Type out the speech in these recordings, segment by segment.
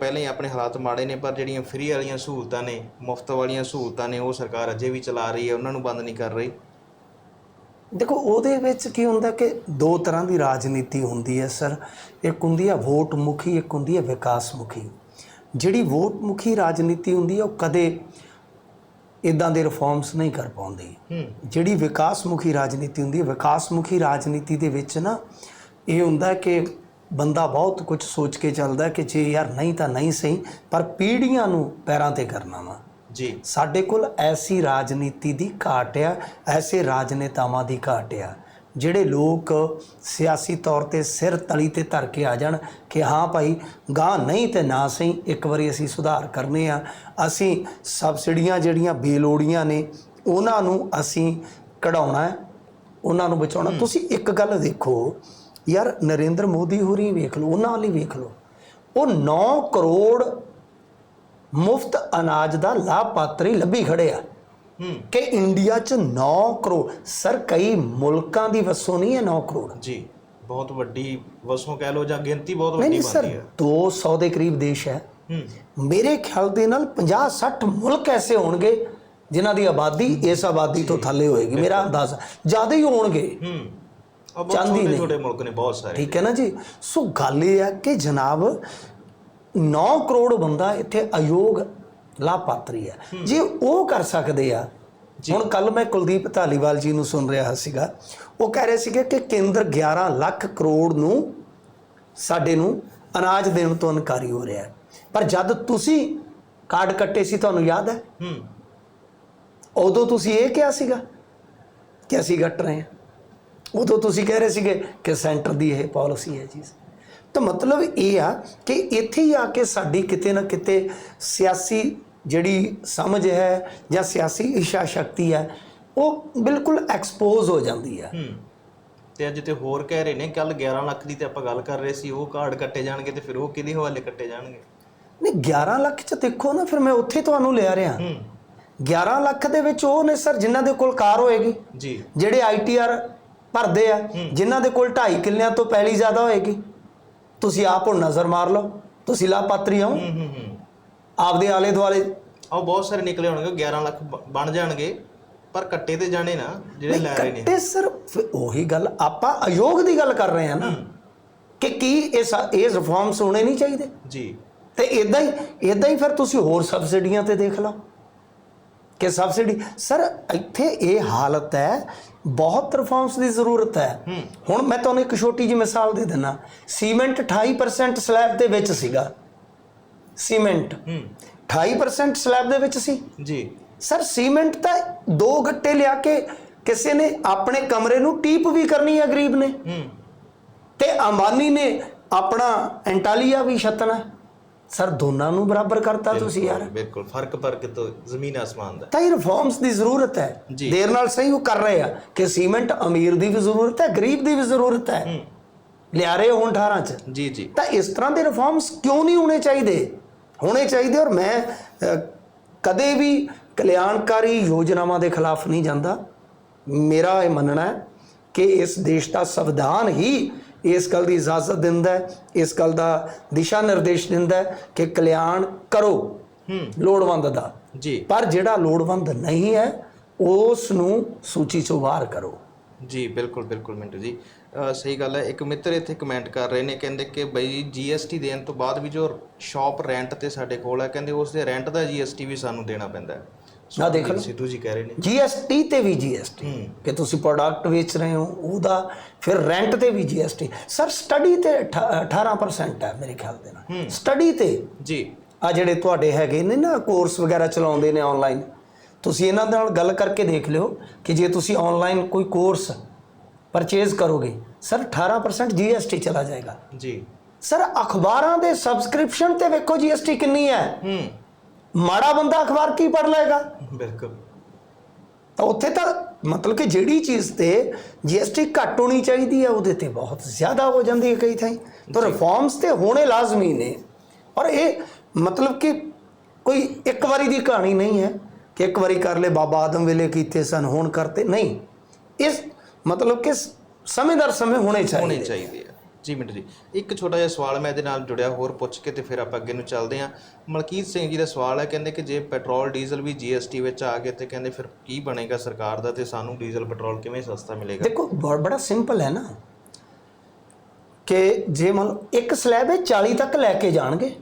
ਪਹਿਲਾਂ ਹੀ ਆਪਣੇ ਹਾਲਾਤ ਮਾੜੇ ਨੇ ਪਰ ਜਿਹੜੀਆਂ ਫ੍ਰੀ ਵਾਲੀਆਂ ਸਹੂਲਤਾਂ ਨੇ ਮੁਫਤ ਵਾਲੀਆਂ ਸਹੂਲਤਾਂ ਨੇ ਉਹ ਸਰਕਾਰ ਅਜੇ ਵੀ ਚਲਾ ਰਹੀ ਹੈ ਉਹਨਾਂ ਨੂੰ ਬੰਦ ਨਹੀਂ ਕਰ ਰਹੀ। ਦੇਖੋ ਉਹਦੇ ਵਿੱਚ ਕੀ ਹੁੰਦਾ ਕਿ ਦੋ ਤਰ੍ਹਾਂ ਦੀ ਰਾਜਨੀਤੀ ਹੁੰਦੀ ਹੈ ਸਰ। ਇੱਕ ਹੁੰਦੀ ਹੈ ਵੋਟ ਮੁਖੀ ਇੱਕ ਹੁੰਦੀ ਹੈ ਵਿਕਾਸ ਮੁਖੀ ਜਿਹੜੀ ਵੋਟ ਮੁਖੀ ਰਾਜਨੀਤੀ ਹੁੰਦੀ ਹੈ ਉਹ ਕਦੇ ਇਦਾਂ ਦੇ ਰਿਫਾਰਮਸ ਨਹੀਂ ਕਰ ਪਾਉਂਦੀ। ਜਿਹੜੀ ਵਿਕਾਸ ਮੁਖੀ ਰਾਜਨੀਤੀ ਹੁੰਦੀ ਹੈ ਵਿਕਾਸ ਮੁਖੀ ਰਾਜਨੀਤੀ ਦੇ ਵਿੱਚ ਨਾ ਇਹ ਹੁੰਦਾ ਕਿ ਬੰਦਾ ਬਹੁਤ ਕੁਝ ਸੋਚ ਕੇ ਚੱਲਦਾ ਕਿ ਜੇ ਯਾਰ ਨਹੀਂ ਤਾਂ ਨਹੀਂ ਸਹੀ ਪਰ ਪੀੜ੍ਹੀਆਂ ਨੂੰ ਪੈਰਾਂ ਤੇ ਕਰਨਾ ਵਾ। ਜੀ। ਸਾਡੇ ਕੋਲ ਐਸੀ ਰਾਜਨੀਤੀ ਦੀ ਘਾਟ ਆ ਐਸੇ ਰਾਜਨੇਤਾਵਾਂ ਦੀ ਘਾਟ ਆ ਜਿਹੜੇ ਲੋਕ ਸਿਆਸੀ ਤੌਰ ਤੇ ਸਿਰ ਤਲੀ ਤੇ ਧਰ ਕੇ ਆ ਜਾਣ ਕਿ ਹਾਂ ਭਾਈ ਗਾਂ ਨਹੀਂ ਤੇ ਨਾ ਸਹੀ ਇੱਕ ਵਾਰੀ ਅਸੀਂ ਸੁਧਾਰ ਕਰਨੇ ਆ। ਅਸੀਂ ਸਬਸਿਡੀਆਂ ਜਿਹੜੀਆਂ ਬੇਲੋੜੀਆਂ ਨੇ ਉਹਨਾਂ ਨੂੰ ਅਸੀਂ ਕਢਾਉਣਾ ਹੈ ਉਹਨਾਂ ਨੂੰ ਬਚਾਉਣਾ। ਤੁਸੀਂ ਇੱਕ ਗੱਲ ਦੇਖੋ ਯਾਰ ਨਰਿੰਦਰ ਮੋਦੀ ਹੋਰੀ ਵੇਖ ਲਓ ਉਹਨਾਂ ਵਾਲੀ ਵੇਖ ਲਓ। ਉਹ 9 ਕਰੋੜ ਮੁਫਤ ਅਨਾਜ ਦਾ ਲਾਭਪਾਤਰੀ ਲੱਭੀ ਖੜੇ ਆ। ਕਿ ਇੰਡੀਆ 'ਚ 9 ਕਰੋੜ ਸਰ ਕਈ ਮੁਲਕਾਂ ਦੀ ਵਸੋਂ ਨਹੀਂ ਹੈ 9 ਕਰੋੜ। ਜੀ ਬਹੁਤ ਵੱਡੀ ਵਸੋਂ ਕਹਿ ਲਓ ਜਾਂ ਗਿਣਤੀ ਬਹੁਤ ਵੱਡੀ ਨਹੀਂ ਸਰ ਬਣਦੀ ਹੈ। 200 ਦੇ ਕਰੀਬ ਦੇਸ਼ ਹੈ। ਹੂੰ। ਮੇਰੇ ਖਿਆਲ ਦੇ ਨਾਲ 50 60 ਮੁਲਕ ਐਸੇ ਹੋਣਗੇ ਜਿਨ੍ਹਾਂ ਦੀ ਆਬਾਦੀ ਇਸ ਆਬਾਦੀ ਤੋਂ ਥੱਲੇ ਹੋਏਗੀ। ਮੇਰਾ ਅੰਦਾਜ਼ਾ ਜ਼ਿਆਦਾ ਹੀ ਹੋਣਗੇ। ਚਾਂਦੀ ਛੋਟੇ ਨੇ। ਛੋਟੇ ਮੁਲਕ ਨੇ ਬਹੁਤ ਸਾਰੇ। ਠੀਕ ਹੈ ਨਾ ਜੀ? ਸੋ ਗੱਲ ਇਹ ਹੈ ਕਿ ਜਨਾਬ 9 ਕਰੋੜ ਬੰਦਾ ਇੱਥੇ ਅਯੋਗ ਲਾਭਪਾਤਰੀ ਹੈ। ਜੇ ਉਹ ਕਰ ਸਕਦੇ ਆ ਹੁਣ ਕੱਲ ਮੈਂ ਕੁਲਦੀਪ ਧਾਲੀਵਾਲ ਜੀ ਨੂੰ ਸੁਣ ਰਿਹਾ ਸੀਗਾ। ਉਹ ਕਹਿ ਰਹੇ ਸੀਗੇ ਕਿ ਕੇਂਦਰ 11 ਲੱਖ ਕਰੋੜ ਨੂੰ ਸਾਡੇ ਨੂੰ ਅਨਾਜ ਦੇਣ ਤੋਂ ਇਨਕਾਰੀ ਹੋ ਰਿਹਾ ਪਰ ਜਦ ਤੁਸੀਂ ਕਾਰਡ ਕੱਟੇ ਸੀ ਤੁਹਾਨੂੰ ਯਾਦ ਹੈ? ਹੂੰ। ਉਦੋਂ ਤੁਸੀਂ ਇਹ ਕਿਹਾ ਸੀਗਾ ਕਿ ਅਸੀਂ ਕੱਟ ਰਹੇ ਹਾਂ। ਉਦੋਂ ਤੁਸੀਂ ਕਹਿ ਰਹੇ ਸੀਗੇ ਕਿ ਸੈਂਟਰ ਦੀ ਇਹ ਪਾਲਿਸੀ ਹੈ ਜੀ। ਤਾਂ ਮਤਲਬ ਇਹ ਆ ਕਿ ਇੱਥੇ ਹੀ ਆ ਕੇ ਸਾਡੀ ਕਿਤੇ ਨਾ ਕਿਤੇ ਸਿਆਸੀ ਜਿਹੜੀ ਸਮਝ ਹੈ ਜਾਂ ਸਿਆਸੀ ਇਸ਼ਾ ਸ਼ਕਤੀ ਹੈ ਉਹ ਬਿਲਕੁਲ ਐਕਸਪੋਜ਼ ਹੋ ਜਾਂਦੀ ਹੈ। ਤੇ ਅੱਜ ਤੇ ਹੋਰ ਕਹਿ ਰਹੇ ਨੇ ਕੱਲ 11 ਲੱਖ ਦੀ ਤੇ ਆਪਾਂ ਗੱਲ ਕਰ ਰਹੇ ਸੀ ਉਹ ਕਾਰਡ ਕੱਟੇ ਜਾਣਗੇ ਤੇ ਫਿਰ ਉਹ ਕਿਹਦੇ ਹਵਾਲੇ ਕੱਟੇ ਜਾਣਗੇ? ਨਹੀਂ 11 ਲੱਖ ਚ ਦੇਖੋ ਨਾ ਫਿਰ ਮੈਂ ਉੱਥੇ ਤੁਹਾਨੂੰ ਲਿਆ ਰਿਹਾ। ਹੂੰ। 11 ਲੱਖ ਦੇ ਵਿੱਚ ਉਹ ਨੇ ਸਰ ਜਿਨ੍ਹਾਂ ਦੇ ਕੋਲ ਕਾਰ ਹੋਏਗੀ। ਜੀ। ਜਿਹੜੇ ਆਈਟੀਆਰ ਭਰਦੇ ਆ। ਜਿਨ੍ਹਾਂ ਦੇ ਕੋਲ 2.5 ਕਿੱਲਿਆਂ ਤੋਂ ਪਹਿਲੀ ਜ਼ਿਆਦਾ ਹੋਏਗੀ ਤੁਸੀਂ ਆਪ ਹੁਣ ਨਜ਼ਰ ਮਾਰ ਲਓ ਤੁਸੀਂ ਲਾਭਪਾਤਰੀ ਹੋ। ਆਪਦੇ ਆਲੇ ਦੁਆਲੇ। ਉਹ ਬਹੁਤ ਸਾਰੇ ਨਿਕਲੇ ਹੋਣਗੇ 11 ਲੱਖ ਬਣ ਜਾਣਗੇ ਪਰ ਕੱਟੇ ਤੇ ਜਾਣੇ ਨਾ ਜਿਹੜੇ ਲੈ ਰਹੇ ਨੇ। ਕੱਟੇ ਸਰ ਉਹੀ ਗੱਲ ਆਪਾਂ ਅਯੋਗ ਦੀ ਗੱਲ ਕਰ ਰਹੇ ਹਾਂ ਨਾ ਕਿ ਕੀ ਇਹ ਇਹ ਰਿਫਾਰਮਸ ਹੋਣੇ ਨਹੀਂ ਚਾਹੀਦੇ। ਜੀ। ਤੇ ਇਦਾਂ ਹੀ ਇਦਾਂ ਹੀ ਫਿਰ ਤੁਸੀਂ ਹੋਰ ਸਬਸਿਡੀਆਂ ਤੇ ਦੇਖ ਲਓ। ਕਿ ਸਬਸਿਡੀ। ਸਰ ਇੱਥੇ ਇਹ ਹਾਲਤ ਹੈ ਬਹੁਤ ਰਿਫਾਰਮਸ ਦੀ ਜ਼ਰੂਰਤ ਹੈ। ਹੁਣ ਮੈਂ ਤੁਹਾਨੂੰ ਇੱਕ ਛੋਟੀ ਜਿਹੀ ਮਿਸਾਲ ਦੇ ਦਿੰਨਾ। ਸੀਮੈਂਟ 28% ਸਲੈਬ ਦੇ ਵਿੱਚ ਸੀਗਾ। ਸੀਮੈਂਟ। ਹੂੰ। 28% ਸਲੈਬ ਦੇ ਵਿੱਚ ਸੀ। ਜੀ। ਸਰ ਸੀਮੈਂਟ ਤਾਂ ਦੋ ਗੱਟੇ ਲਿਆ ਕੇ ਕਿਸੇ ਨੇ ਆਪਣੇ ਕਮਰੇ ਨੂੰ ਟੀਪ ਵੀ ਕਰਨੀ ਹੈ ਗਰੀਬ ਨੇ। ਤੇ ਅੰਬਾਨੀ ਨੇ ਆਪਣਾ ਐਂਟਾਲੀਆ ਵੀ ਛੱਤਣਾ। ਸਰ ਦੋਨਾਂ ਨੂੰ ਬਰਾਬਰ ਕਰਤਾ ਤੁਸੀਂ ਯਾਰ। ਬਿਲਕੁਲ ਫ਼ਰਕ ਫ਼ਰਕ ਤੋਂ ਜ਼ਮੀਨ ਆਸਮਾਨ ਦਾ ਤਾਂ ਇਹ ਰਿਫਾਰਮਸ ਦੀ ਜ਼ਰੂਰਤ ਹੈ। ਦੇਰ ਨਾਲ ਸਹੀ ਉਹ ਕਰ ਰਹੇ ਆ ਕਿ ਸੀਮੈਂਟ ਅਮੀਰ ਦੀ ਵੀ ਜ਼ਰੂਰਤ ਹੈ ਗਰੀਬ ਦੀ ਵੀ ਜ਼ਰੂਰਤ ਹੈ। ਲਿਆ ਰਹੇ ਹੁਣ 18 ਚ। ਜੀ ਜੀ। ਤਾਂ ਇਸ ਤਰ੍ਹਾਂ ਦੇ ਰਿਫਾਰਮਸ ਕਿਉਂ ਨਹੀਂ ਹੋਣੇ ਚਾਹੀਦੇ? ਹੋਣੇ ਚਾਹੀਦੇ ਔਰ ਮੈਂ ਕਦੇ ਵੀ ਕਲਿਆਣਕਾਰੀ ਯੋਜਨਾਵਾਂ ਦੇ ਖਿਲਾਫ ਨਹੀਂ ਜਾਂਦਾ। ਮੇਰਾ ਇਹ ਮੰਨਣਾ ਹੈ ਕਿ ਇਸ ਦੇਸ਼ ਦਾ ਸੰਵਿਧਾਨ ਹੀ ਇਸ ਗੱਲ ਦੀ ਇਜਾਜ਼ਤ ਦਿੰਦਾ ਹੈ ਇਸ ਗੱਲ ਦਾ ਦਿਸ਼ਾ ਨਿਰਦੇਸ਼ ਦਿੰਦਾ ਹੈ ਕਿ ਕਲਿਆਣ ਕਰੋ ਹੂੰ। ਲੋੜਵੰਦ ਦਾ। ਜੀ। ਪਰ ਜਿਹੜਾ ਲੋੜਵੰਦ ਨਹੀਂ ਹੈ ਉਸ ਨੂੰ ਸੂਚੀ ਚੋਂ ਬਾਹਰ ਕਰੋ। ਜੀ ਬਿਲਕੁਲ ਬਿਲਕੁਲ ਮਿੰਟੂ ਜੀ। ਸਹੀ ਗੱਲ ਹੈ ਇੱਕ ਮਿੱਤਰ ਇੱਥੇ ਕਮੈਂਟ ਕਰ ਰਹੇ ਨੇ ਕਹਿੰਦੇ ਕਿ ਬਈ ਜੀਐਸਟੀ ਦੇਣ ਤੋਂ ਬਾਅਦ ਵੀ ਜੋ ਸ਼ਾਪ ਰੈਂਟ ਤੇ ਸਾਡੇ ਕੋਲ ਹੈ ਕਹਿੰਦੇ ਉਸ ਦੇ ਰੈਂਟ ਦਾ ਜੀਐਸਟੀ ਵੀ ਸਾਨੂੰ ਦੇਣਾ ਪੈਂਦਾ ਹੈ। ਆਹ ਦੇਖ ਲਓ। ਸਿੱਧੂ ਜੀ ਕਹਿ ਰਹੇ ਨੇ। ਜੀਐਸਟੀ ਤੇ ਵੀ ਜੀਐਸਟੀ ਕਿ ਤੁਸੀਂ ਪ੍ਰੋਡਕਟ ਵੇਚ ਰਹੇ ਹੋ ਉਹਦਾ ਫਿਰ ਰੈਂਟ ਤੇ ਵੀ ਜੀਐਸਟੀ ਸਰ ਸਟੱਡੀ ਤੇ ਅਠਾ- 18% ਹੈ ਮੇਰੇ ਖਿਆਲ ਦੇ ਨਾਲ। ਸਟੱਡੀ ਤੇ। ਜੀ। ਆ ਜਿਹੜੇ ਤੁਹਾਡੇ ਹੈਗੇ ਨੇ ਨਾ ਕੋਰਸ ਵਗੈਰਾ ਚਲਾਉਂਦੇ ਨੇ ਆਨਲਾਈਨ ਤੁਸੀਂ ਇਹਨਾਂ ਨਾਲ ਗੱਲ ਕਰਕੇ ਦੇਖ ਲਿਓ ਕਿ ਜੇ ਤੁਸੀਂ ਆਨਲਾਈਨ ਕੋਈ ਕੋਰਸ ਪਰਚੇਜ਼ ਕਰੋਗੇ ਸਰ 18% ਜੀਐਸਟੀ ਚਲਾ ਜਾਏਗਾ। ਜੀ। ਸਰ ਅਖਬਾਰਾਂ ਦੇ ਸਬਸਕ੍ਰਿਪਸ਼ਨ ਤੇ ਵੇਖੋ ਜੀਐਸਟੀ ਕਿੰਨੀ ਹੈ। ਹੂੰ। ਮਾੜਾ ਬੰਦਾ ਅਖਬਾਰ ਕੀ ਪੜ ਲਏਗਾ? ਬਿਲਕੁਲ। ਤਾਂ ਉੱਥੇ ਤਾਂ ਮਤਲਬ ਕਿ ਜਿਹੜੀ ਚੀਜ਼ ਤੇ ਜੀਐਸਟੀ ਘੱਟ ਹੋਣੀ ਚਾਹੀਦੀ ਹੈ ਉਹਦੇ ਤੇ ਬਹੁਤ ਜ਼ਿਆਦਾ ਹੋ ਜਾਂਦੀ ਹੈ ਕਈ ਥਾਈਂ। ਤਾਂ ਰਿਫਾਰਮਸ ਤੇ ਹੋਣੇ ਲਾਜ਼ਮੀ ਨੇ। ਔਰ ਇਹ ਮਤਲਬ ਕਿ ਕੋਈ ਇੱਕ ਵਾਰੀ ਦੀ ਕਹਾਣੀ ਨਹੀਂ ਹੈ ਕਿ ਇੱਕ ਵਾਰੀ ਕਰ ਲੈ ਬਾਬਾ ਆਦਮ ਵੇਲੇ ਕੀਤੇ ਸਨ ਹੁਣ ਕਰਤੇ। ਨਹੀਂ। ਇਸ ਮਤਲਬ ਕਿ ਸਮੇਂ ਦਰ ਸਮੇਂ ਹੋਣੇ ਹੋਣੇ ਚਾਹੀਦੇ। ਜੀ ਮਿੰਟ ਜੀ। ਇੱਕ ਛੋਟਾ ਜਿਹਾ ਸਵਾਲ ਮੈਂ ਇਹਦੇ ਨਾਲ ਜੁੜਿਆ ਹੋਰ ਪੁੱਛ ਕੇ ਤੇ ਫਿਰ ਆਪਾਂ ਅੱਗੇ ਨੂੰ ਚੱਲਦੇ ਹਾਂ। ਮਲਕੀਤ ਸਿੰਘ ਜੀ ਦਾ ਸਵਾਲ ਹੈ ਕਹਿੰਦੇ ਕਿ ਜੇ ਪੈਟਰੋਲ ਡੀਜ਼ਲ ਵੀ ਜੀਐਸਟੀ ਵਿੱਚ ਆ ਗਏ ਤੇ ਕਹਿੰਦੇ ਫਿਰ ਕੀ ਬਣੇਗਾ ਸਰਕਾਰ ਦਾ ਤੇ ਸਾਨੂੰ ਡੀਜ਼ਲ ਪੈਟਰੋਲ ਕਿਵੇਂ ਸਸਤਾ ਮਿਲੇਗਾ? ਦੇਖੋ ਬੜਾ ਸਿੰਪਲ ਹੈ ਨਾ ਕਿ ਜੇ ਮੰਨ ਲਓ ਇੱਕ ਸਲੈਬ ਹੈ 40 ਤੱਕ ਲੈ ਕੇ ਜਾਣਗੇ।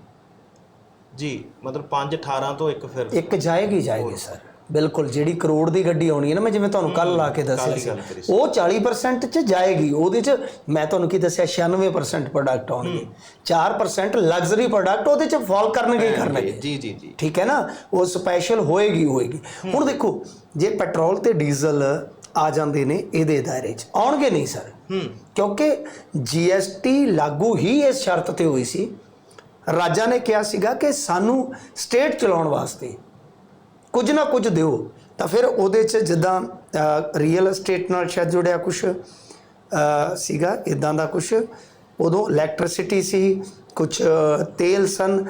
ਜੀ ਮਤਲਬ 5 18 ਤੋਂ ਇੱਕ ਫਿਰ। ਇੱਕ ਜਾਏਗੀ ਜਾਏਗੀ ਸਰ। ਬਿਲਕੁਲ ਜਿਹੜੀ ਕਰੋੜ ਦੀ ਗੱਡੀ ਆਉਣੀ ਹੈ ਨਾ ਮੈਂ ਜਿਵੇਂ ਤੁਹਾਨੂੰ ਕੱਲ ਲਾ ਕੇ ਦੱਸਿਆ ਸੀ। ਉਹ 40% ਚ ਜਾਏਗੀ ਉਹਦੇ ਚ ਮੈਂ ਤੁਹਾਨੂੰ ਕੀ ਦੱਸਿਆ 96% ਪ੍ਰੋਡਕਟ ਆਉਣਗੇ। 4% ਲਗਜ਼ਰੀ ਪ੍ਰੋਡਕਟ ਉਹਦੇ ਚ ਫਾਲ ਕਰਨਗੇ ਕਰਨਗੇ। ਜੀ ਜੀ ਜੀ। ਠੀਕ ਹੈ ਨਾ? ਉਹ ਸਪੈਸ਼ਲ ਹੋਏਗੀ ਹੋਏਗੀ। ਹੁਣ ਦੇਖੋ ਜੇ ਪੈਟਰੋਲ ਤੇ ਡੀਜ਼ਲ ਆ ਜਾਂਦੇ ਨੇ ਇਹਦੇ ਦਾਇਰੇ 'ਚ ਆਉਣਗੇ ਨਹੀਂ ਸਰ। ਕਿਉਂਕਿ ਜੀਐਸਟੀ ਲਾਗੂ ਹੀ ਇਸ ਸ਼ਰਤ ਤੇ ਹੋਈ ਸੀ। ਰਾਜਾਂ ਨੇ ਕਿਹਾ ਸੀਗਾ ਕਿ ਸਾਨੂੰ ਸਟੇਟ ਚਲਾਉਣ ਵਾਸਤੇ ਕੁਝ ਨਾ ਕੁਝ ਦਿਓ ਤਾਂ ਫਿਰ ਉਹਦੇ 'ਚ ਜਿੱਦਾਂ ਰੀਅਲ ਏਸਟੇਟ ਨਾਲ ਸ਼ਾਇਦ ਜੁੜਿਆ ਕੁਝ ਸੀਗਾ ਇਦਾਂ ਦਾ ਕੁਝ ਉਦੋਂ ਇਲੈਕਟ੍ਰਿਸਿਟੀ ਸੀ ਕੁਝ ਤੇਲ ਸਨ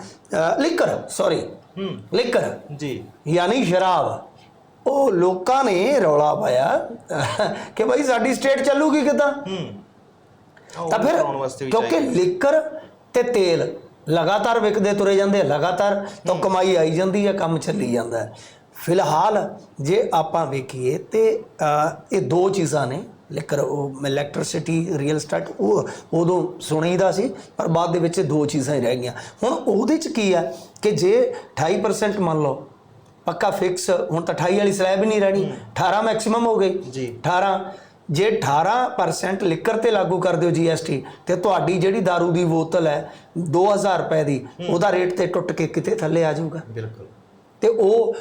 ਲਿਕਰ ਸੌਰੀ ਹੂੰ। ਲਿਕਰ ਜੀ। ਯਾਨੀ ਸ਼ਰਾਬ। ਉਹ ਲੋਕਾਂ ਨੇ ਰੌਲਾ ਪਾਇਆ ਕਿ ਭਾਈ ਸਾਡੀ ਸਟੇਟ ਚੱਲੂਗੀ ਕਿਦਾਂ? ਹੂੰ। ਤਾਂ ਫਿਰ ਕਿਉਂਕਿ ਲਿਕਰ ਤੇ ਤੇਲ ਲਗਾਤਾਰ ਵਿਕਦੇ ਤੁਰੇ ਜਾਂਦੇ ਲਗਾਤਾਰ ਤਾਂ ਕਮਾਈ ਆਈ ਜਾਂਦੀ ਹੈ ਕੰਮ ਚੱਲੀ ਜਾਂਦਾ ਹੈ। ਫਿਲਹਾਲ ਜੇ ਆਪਾਂ ਵੇਖੀਏ ਤੇ ਇਹ ਦੋ ਚੀਜ਼ਾਂ ਨੇ ਲਿਕਰ ਉਹ ਇਲੈਕਟ੍ਰਿਸਿਟੀ ਰੀਅਲ ਸਟੇਟ ਉਹ ਉਦੋਂ ਸੁਣੀਦਾ ਸੀ ਪਰ ਬਾਅਦ ਦੇ ਵਿੱਚ ਦੋ ਚੀਜ਼ਾਂ ਹੀ ਰਹਿ ਗਈਆਂ। ਹੁਣ ਉਹਦੇ ਚ ਕੀ ਹੈ ਕਿ ਜੇ 28% ਮੰਨ ਲਓ ਪੱਕਾ ਫਿਕਸ ਹੁਣ ਤਾਂ 28 ਵਾਲੀ ਸਲੈਬ ਹੀ ਨਹੀਂ ਰਹਿਣੀ 18 ਮੈਕਸਿਮਮ ਹੋ ਗਈ। ਜੀ। 18 ਜੇ 18% ਲਿਕਰ ਤੇ ਲਾਗੂ ਕਰ ਦਿਓ ਜੀਐਸਟੀ ਤੇ ਤੁਹਾਡੀ ਜਿਹੜੀ दारू ਦੀ ਬੋਤਲ ਹੈ 2000 ਰੁਪਏ ਦੀ ਉਹਦਾ ਰੇਟ ਤੇ ਟੁੱਟ ਕੇ ਕਿਤੇ ਥੱਲੇ ਆ ਜਾਊਗਾ। ਬਿਲਕੁਲ। ਤੇ ਉਹ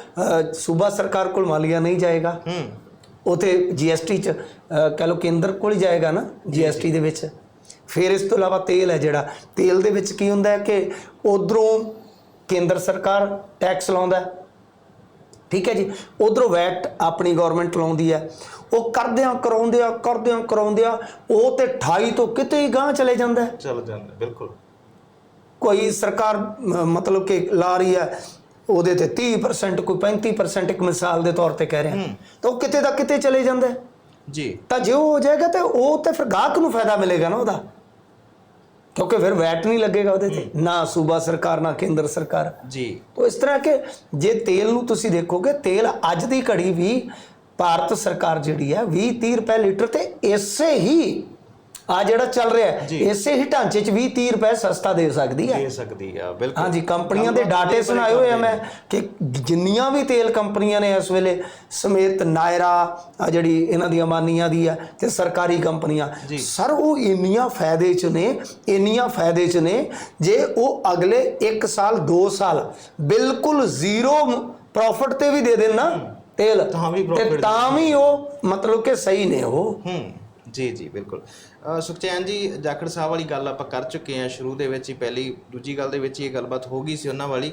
ਸੂਬਾ ਸਰਕਾਰ ਕੋਲ ਮਾਲੀਆ ਨਹੀਂ ਜਾਏਗਾ। ਹੂੰ। ਉਹ ਤੇ ਜੀਐਸਟੀ ਚ ਕਹਿ ਲਓ ਕੇਂਦਰ ਕੋਲ ਹੀ ਜਾਏਗਾ ਨਾ ਜੀਐਸਟੀ ਦੇ ਵਿੱਚ। ਫਿਰ ਇਸ ਤੋਂ ਇਲਾਵਾ ਤੇਲ ਹੈ ਜਿਹੜਾ। ਤੇਲ ਦੇ ਵਿੱਚ ਕੀ ਹੁੰਦਾ ਹੈ ਕਿ ਉਧਰੋਂ ਕੇਂਦਰ ਸਰਕਾਰ ਟੈਕਸ ਲਾਉਂਦਾ ਹੈ। ਠੀਕ ਹੈ ਜੀ? ਉਧਰੋਂ ਵੈਟ ਆਪਣੀ ਗਵਰਨਮੈਂਟ ਲਾਉਂਦੀ ਹੈ। ਉਹ ਕਰਦਿਆਂ ਕਰਾਉਂਦਿਆਂ ਕਰਦਿਆਂ ਕਰਾਉਂਦਿਆਂ ਉਹ ਤੇ 28 ਤੋਂ ਕਿਤੇ ਹੀ ਗਾਂ ਚਲੇ ਜਾਂਦਾ ਹੈ। ਚੱਲ ਜਾਂਦਾ ਬਿਲਕੁਲ। ਕੋਈ ਸਰਕਾਰ ਮਤਲਬ ਕਿ ਲਾ ਰਹੀ ਹੈ ਉਹਦੇ ਤੇ 30% ਕੋਈ 35% ਇੱਕ ਮਿਸਾਲ ਦੇ ਤੌਰ ਤੇ ਕਹਿ ਰਿਹਾ। ਤਾਂ ਉਹ ਕਿਤੇ ਦਾ ਕਿਤੇ ਚਲੇ ਜਾਂਦਾ ਜੀ। ਤਾਂ ਜੇ ਉਹ ਹੋ ਜਾਏਗਾ ਤੇ ਉਹ ਤੇ ਫਿਰ ਗਾਹਕ ਨੂੰ ਫਾਇਦਾ ਮਿਲੇਗਾ ਨਾ ਉਹਦਾ। ਕਿਉਂਕਿ ਫਿਰ ਵੈਟ ਨਹੀਂ ਲੱਗੇਗਾ ਉਹਦੇ ਤੇ। ਨਾ ਸੂਬਾ ਸਰਕਾਰ ਨਾ ਕੇਂਦਰ ਸਰਕਾਰ। ਜੀ। ਤੋ ਇਸ ਤਰ੍ਹਾਂ ਕਿ ਜੇ ਤੇਲ ਨੂੰ ਤੁਸੀਂ ਦੇਖੋਗੇ ਤੇਲ ਅੱਜ ਦੀ ਘੜੀ ਵੀ ਭਾਰਤ ਸਰਕਾਰ ਜਿਹੜੀ ਹੈ 20 30 ਰੁਪਏ ਲੀਟਰ ਤੇ ਇਸੇ ਹੀ ਆ ਜਿਹੜਾ ਚੱਲ ਰਿਹਾ ਹੈ ਜੀ। ਇਸੇ ਹੀ ਢਾਂਚੇ 'ਚ 20 30 ਰੁਪਏ ਸਸਤਾ ਦੇ ਸਕਦੀ ਹੈ। ਦੇ ਸਕਦੀ ਆ ਬਿਲਕੁਲ। ਹਾਂਜੀ ਕੰਪਨੀਆਂ ਦੇ ਡਾਟੇ ਦੇ ਸੁਣਾਏ ਹੋਏ ਆ ਮੈਂ ਕਿ ਜਿੰਨੀਆਂ ਵੀ ਤੇਲ ਕੰਪਨੀਆਂ ਨੇ ਇਸ ਵੇਲੇ ਸਮੇਤ ਨਾਇਰਾ ਆ ਜਿਹੜੀ ਇਹਨਾਂ ਦੀਆਂ ਮਾਨੀਆਂ ਦੀ ਆ ਤੇ ਸਰਕਾਰੀ ਕੰਪਨੀਆਂ। ਸਰ ਉਹ ਇੰਨੀਆਂ ਫਾਇਦੇ ਚ ਨੇ ਇੰਨੀਆਂ ਫਾਇਦੇ ਚ ਨੇ ਜੇ ਉਹ ਅਗਲੇ 1 ਸਾਲ 2 ਸਾਲ ਬਿਲਕੁਲ ਜ਼ੀਰੋ ਪ੍ਰੋਫਿਟ ਤੇ ਵੀ ਦੇ ਦੇਣ ਨਾ ਤੇਲ ਤਾਂ ਵੀ ਤੇ profit ਤਾਂ ਵੀ ਉਹ ਮਤਲਬ ਕਿ ਸਹੀ ਨੇ ਉਹ। ਹੂੰ। ਜੀ ਜੀ ਬਿਲਕੁਲ। ਸੁਖਚੈਨ ਜੀ ਜਾਖੜ ਸਾਹਿਬ ਵਾਲੀ ਗੱਲ ਆਪਾਂ ਕਰ ਚੁੱਕੇ ਹਾਂ। ਸ਼ੁਰੂ ਦੇ ਵਿੱਚ ਹੀ ਪਹਿਲੀ ਦੂਜੀ ਗੱਲ ਦੇ ਵਿੱਚ ਹੀ ਇਹ ਗੱਲਬਾਤ ਹੋ ਗਈ ਸੀ ਉਹਨਾਂ ਵਾਲੀ।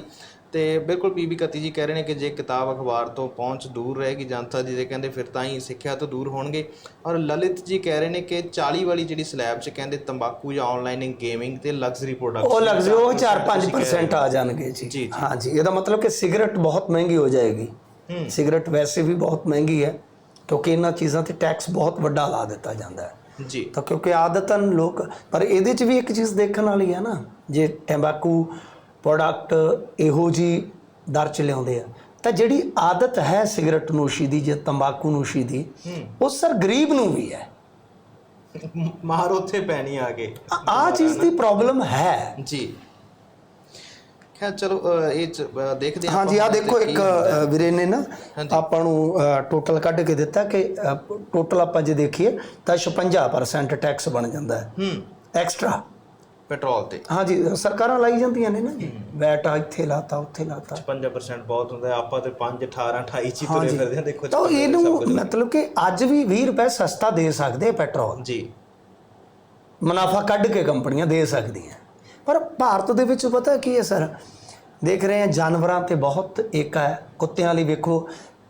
ਤੇ ਬਿਲਕੁਲ ਬੀਬੀ ਕਤੀ ਜੀ ਕਹਿ ਰਹੇ ਨੇ ਕਿ ਜੇ ਕਿਤਾਬ ਅਖਬਾਰ ਤੋਂ ਪਹੁੰਚ ਦੂਰ ਰਹੇਗੀ ਜਨਤਾ ਦੀ ਤੇ ਕਹਿੰਦੇ ਫਿਰ ਤਾਂ ਹੀ ਸਿੱਖਿਆ ਤੋਂ ਦੂਰ ਹੋਣਗੇ। ਔਰ ਲਲਿਤ ਜੀ ਕਹਿ ਰਹੇ ਨੇ ਕਿ 40 ਵਾਲੀ ਜਿਹੜੀ ਸਲੈਬ 'ਚ ਕਹਿੰਦੇ ਤੰਬਾਕੂ ਜਾਂ ਆਨਲਾਈਨ ਗੇਮਿੰਗ ਤੇ ਲਗਜ਼ਰੀ ਪ੍ਰੋਡਕਟਸ ਉਹ ਲਗਜ਼ਰੀ ਉਹ 4-5% ਆ ਜਾਣਗੇ ਜੀ, ਜੀ ਜੀ। ਇਹਦਾ ਮਤਲਬ ਕਿ ਸਿਗਰਟ ਬਹੁਤ ਮਹਿੰਗੀ ਹੋ ਜਾਏਗੀ। ਹੂੰ। ਸਿਗਰਟ ਵੈਸੇ ਵੀ ਬਹੁਤ ਮਹਿੰਗੀ ਹੈ ਕਿਉਂਕਿ ਇਹਨਾਂ ਚੀਜ਼ਾਂ ਤੇ ਟੈਕਸ ਬਹੁਤ ਵੱਡਾ ਲਾ ਦਿੱਤਾ ਜਾਂਦਾ ਹੈ। ਜੀ। ਤਾਂ ਕਿਉਂਕਿ ਆਦਤਨ ਲੋਕ ਪਰ ਇਹਦੇ 'ਚ ਵੀ ਇੱਕ ਚੀਜ਼ ਦੇਖਣ ਵਾਲੀ ਹੈ ਨਾ ਜੇ ਟੈਂਬਾਕੂ ਪ੍ਰੋਡਕਟ ਇਹੋ ਜੀ ਦਰ ਚ ਲਿਆਉਂਦੇ ਆ ਤਾਂ ਜਿਹੜੀ ਆਦਤ ਹੈ ਸਿਗਰਟ ਨੋਸ਼ੀ ਦੀ ਜਾਂ ਤੰਬਾਕੂ ਨੋਸ਼ੀ ਦੀ ਉਹ ਸਰ ਗਰੀਬ ਨੂੰ ਵੀ ਹੈ। ਮਾਰ ਉੱਥੇ ਪੈਣੀ ਆ ਕੇ। ਆ ਚੀਜ਼ ਦੀ ਪ੍ਰੋਬਲਮ ਹੈ। ਜੀ। ਖੈਰ ਚਲੋ ਅ, ਇਹ 'ਚ, ਅ, ਦੇਖਦੇ ਹਾਂ ਹਾਂਜੀ ਆ ਦੇਖੋ ਇੱਕ। ਅ, ਵੀਰੇ ਨੇ ਨਾ। ਆਪਾਂ ਨੂੰ ਟੋਟਲ ਕੱਢ ਕੇ ਦਿੱਤਾ ਕਿ ਟੋਟਲ ਆਪਾਂ ਜੇ ਦੇਖੀਏ ਤਾਂ 56% ਟੈਕਸ ਬਣ ਜਾਂਦਾ ਹੈ। ਹੂੰ। ਐਕਸਟਰਾ ਪੈਟਰੋਲ ਤੇ। ਹਾਂਜੀ ਸਰਕਾਰਾਂ ਲਾਈ ਜਾਂਦੀਆਂ ਨੇ ਨਾ। ਜੀ ਵੈਟ ਆ ਇੱਥੇ ਲਾਤਾ ਉੱਥੇ ਲਾਤਾ। 55% ਬਹੁਤ ਹੁੰਦਾ ਹੈ। ਆਪਾਂ ਤੇ 5 18 28 ਚ ਹੀ ਤੁਰੇ ਫਿਰਦੇ ਹਾਂ ਦੇਖੋ ਤਾਂ 56 ਇਹਨੂੰ। ਮਤਲਬ ਕਿ ਅੱਜ ਵੀ 20 ਰੁਪਏ ਸਸਤਾ ਦੇ ਸਕਦੇ ਆ ਪੈਟਰੋਲ। ਜੀ। ਮੁਨਾਫਾ ਕੱਢ ਕੇ ਕੰਪਨੀਆਂ ਦੇ ਸਕਦੀਆਂ। ਪਰ ਭਾਰਤ ਦੇ ਵਿੱਚ ਪਤਾ ਕੀ ਹੈ ਸਰ? ਦੇਖ ਰਹੇ ਹਾਂ ਜਾਨਵਰਾਂ ਤੇ ਬਹੁਤ ਏਕਾ ਹੈ। ਕੁੱਤਿਆਂ ਲਈ ਵੇਖੋ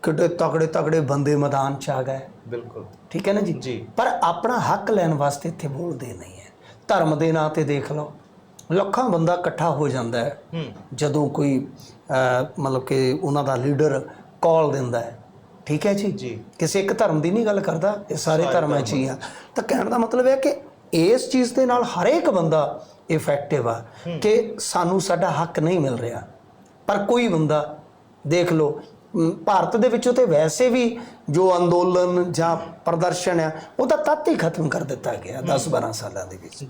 ਕਿੱਡੇ ਤਕੜੇ ਤਕੜੇ ਬੰਦੇ ਮੈਦਾਨ ਚ ਆ ਗਏ। ਬਿਲਕੁਲ। ਠੀਕ ਹੈ ਨਾ ਜੀ? ਜੀ। ਪਰ ਆਪਣਾ ਹੱਕ ਲੈਣ ਵਾਸਤੇ ਇੱਥੇ ਬੋਲਦੇ ਨਹੀਂ ਹੈ। ਧਰਮ ਦੇ ਨਾਂ ਤੇ ਦੇਖ ਲਓ ਲੱਖਾਂ ਬੰਦਾ ਇਕੱਠਾ ਹੋ ਜਾਂਦਾ ਹੈ। ਜਦੋਂ ਕੋਈ ਮਤਲਬ ਕਿ ਉਹਨਾਂ ਦਾ ਲੀਡਰ ਕਾਲ ਦਿੰਦਾ ਹੈ। ਠੀਕ ਹੈ ਜੀ? ਜੀ। ਕਿਸੇ ਇੱਕ ਧਰਮ ਦੀ ਨਹੀਂ ਗੱਲ ਕਰਦਾ ਇਹ ਸਾਰੇ ਧਰਮਾਂ 'ਚ ਹੀ ਆ। ਤਾਂ ਕਹਿਣ ਦਾ ਮਤਲਬ ਹੈ ਕਿ ਇਸ ਚੀਜ਼ ਦੇ ਨਾਲ ਹਰੇਕ ਬੰਦਾ ਇਫੈਕਟਿਵ ਆ, ਕਿ ਸਾਨੂੰ ਸਾਡਾ ਹੱਕ ਨਹੀਂ ਮਿਲ ਰਿਹਾ। ਪਰ ਕੋਈ ਬੰਦਾ, ਦੇਖ ਲਓ ਭਾਰਤ ਦੇ ਵਿੱਚੋਂ ਤੇ ਵੈਸੇ ਵੀ ਜੋ ਅੰਦੋਲਨ ਜਾਂ ਪ੍ਰਦਰਸ਼ਨ ਆ ਉਹਦਾ ਤੱਤ ਹੀ ਖਤਮ ਕਰ ਦਿੱਤਾ ਗਿਆ 10 12 ਸਾਲਾਂ ਦੇ ਵਿੱਚ।